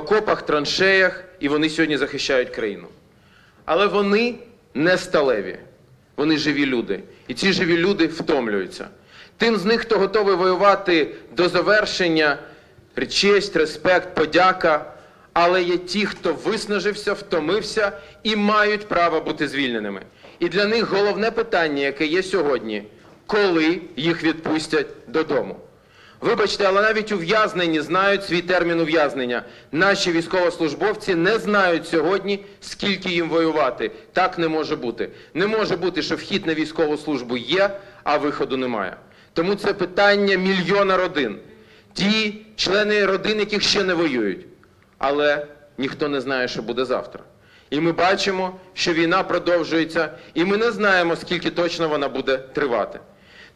окопах, траншеях, і вони сьогодні захищають країну. Але вони не сталеві, вони живі люди. І ці живі люди втомлюються. Тим з них, хто готовий воювати до завершення, честь, респект, подяка. Але є ті, хто виснажився, втомився і мають право бути звільненими. І для них головне питання, яке є сьогодні, коли їх відпустять додому. Вибачте, але навіть ув'язнені знають свій термін ув'язнення. Наші військовослужбовці не знають сьогодні, скільки їм воювати. Так не може бути. Не може бути, що вхід на військову службу є, а виходу немає. Тому це питання мільйона родин. Ті члени родин, яких ще не воюють. Але ніхто не знає, що буде завтра. І ми бачимо, що війна продовжується, і ми не знаємо, скільки точно вона буде тривати.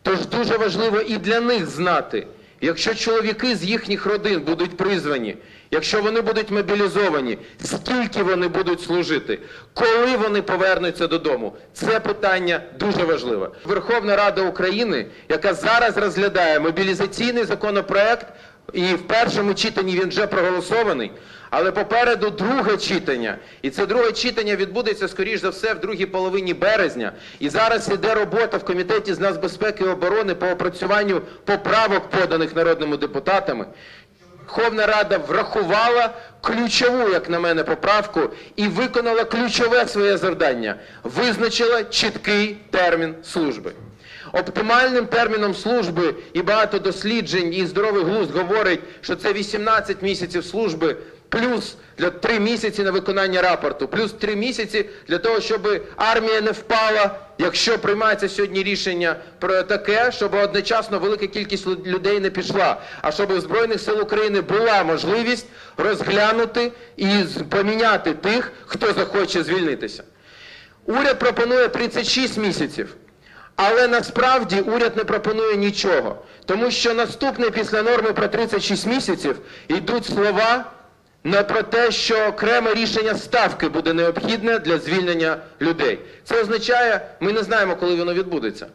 Тож дуже важливо і для них знати, якщо чоловіки з їхніх родин будуть призвані, якщо вони будуть мобілізовані, скільки вони будуть служити, коли вони повернуться додому, це питання дуже важливе. Верховна Рада України, яка зараз розглядає мобілізаційний законопроект, і в першому читанні він вже проголосований. Але попереду друге читання, і це друге читання відбудеться скоріш за все в другій половині березня. І зараз іде робота в комітеті з нацбезпеки і оборони по опрацюванню поправок, поданих народними депутатами. Верховна Рада врахувала ключову, як на мене, поправку і виконала ключове своє завдання. Визначила чіткий термін служби. Оптимальним терміном служби і багато досліджень і здоровий глузд говорить, що це 18 місяців служби плюс для 3 місяці на виконання рапорту, плюс 3 місяці для того, щоб армія не впала, якщо приймається сьогодні рішення про таке, щоб одночасно велика кількість людей не пішла, а щоб у Збройних сил України була можливість розглянути і поміняти тих, хто захоче звільнитися. Уряд пропонує 36 місяців. Але насправді уряд не пропонує нічого, тому що наступне після норми про 36 місяців йдуть слова на про те, що окреме рішення ставки буде необхідне для звільнення людей. Це означає, ми не знаємо, коли воно відбудеться.